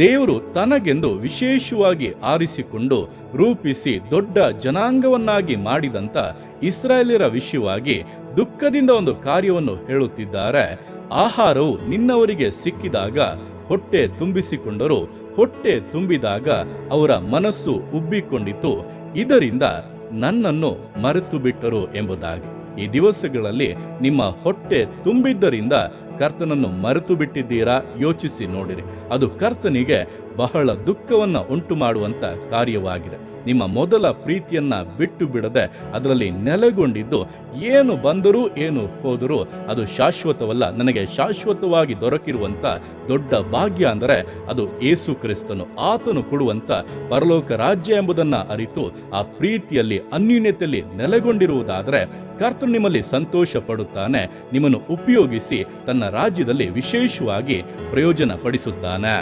ದೇವರು ತನಗೆಂದು ವಿಶೇಷವಾಗಿ ಆರಿಸಿಕೊಂಡು ರೂಪಿಸಿ ದೊಡ್ಡ ಜನಾಂಗವನ್ನಾಗಿ ಮಾಡಿದಂಥ ಇಸ್ರಾಯೇಲರ ವಿಷಯವಾಗಿ ದುಃಖದಿಂದ ಒಂದು ಕಾರ್ಯವನ್ನು ಹೇಳುತ್ತಿದ್ದಾರೆ. ಆಹಾರವು ನಿನ್ನವರಿಗೆ ಸಿಕ್ಕಿದಾಗ ಹೊಟ್ಟೆ ತುಂಬಿಸಿಕೊಂಡರು. ಹೊಟ್ಟೆ ತುಂಬಿದಾಗ ಅವರ ಮನಸ್ಸು ಉಬ್ಬಿಕೊಂಡಿತು. ಇದರಿಂದ ನನ್ನನ್ನು ಮರೆತು ಬಿಟ್ಟರು ಎಂಬುದಾಗಿ. ಈ ದಿವಸಗಳಲ್ಲಿ ನಿಮ್ಮ ಹೊಟ್ಟೆ ತುಂಬಿದ್ದರಿಂದ ಕರ್ತನನ್ನು ಮರೆತು ಬಿಟ್ಟಿದ್ದೀರಾ ಯೋಚಿಸಿ ನೋಡಿರಿ. ಅದು ಕರ್ತನಿಗೆ ಬಹಳ ದುಃಖವನ್ನು ಉಂಟು ಮಾಡುವಂಥ ಕಾರ್ಯವಾಗಿದೆ. ನಿಮ್ಮ ಮೊದಲ ಪ್ರೀತಿಯನ್ನ ಬಿಟ್ಟು ಬಿಡದೆ ಅದರಲ್ಲಿ ನೆಲೆಗೊಂಡಿದ್ದು ಏನು ಬಂದರೂ ಏನು ಹೋದರೂ ಅದು ಶಾಶ್ವತವಲ್ಲ. ನನಗೆ ಶಾಶ್ವತವಾಗಿ ದೊರಕಿರುವಂಥ ದೊಡ್ಡ ಭಾಗ್ಯ ಅಂದರೆ ಅದು ಏಸು ಕ್ರಿಸ್ತನು. ಆತನು ಕೊಡುವಂತ ಪರಲೋಕ ರಾಜ್ಯ ಎಂಬುದನ್ನ ಅರಿತು ಆ ಪ್ರೀತಿಯಲ್ಲಿ ಅನ್ಯೂನ್ಯತೆಯಲ್ಲಿ ನೆಲೆಗೊಂಡಿರುವುದಾದರೆ ಕರ್ತನು ನಿಮ್ಮಲ್ಲಿ ಸಂತೋಷ ಪಡುತ್ತಾನೆ ನಿಮ್ಮನ್ನು ಉಪಯೋಗಿಸಿ ತನ್ನ ರಾಜ್ಯದಲ್ಲಿ ವಿಶೇಷವಾಗಿ ಪ್ರಯೋಜನ ಪಡಿಸುತ್ತಾನೆ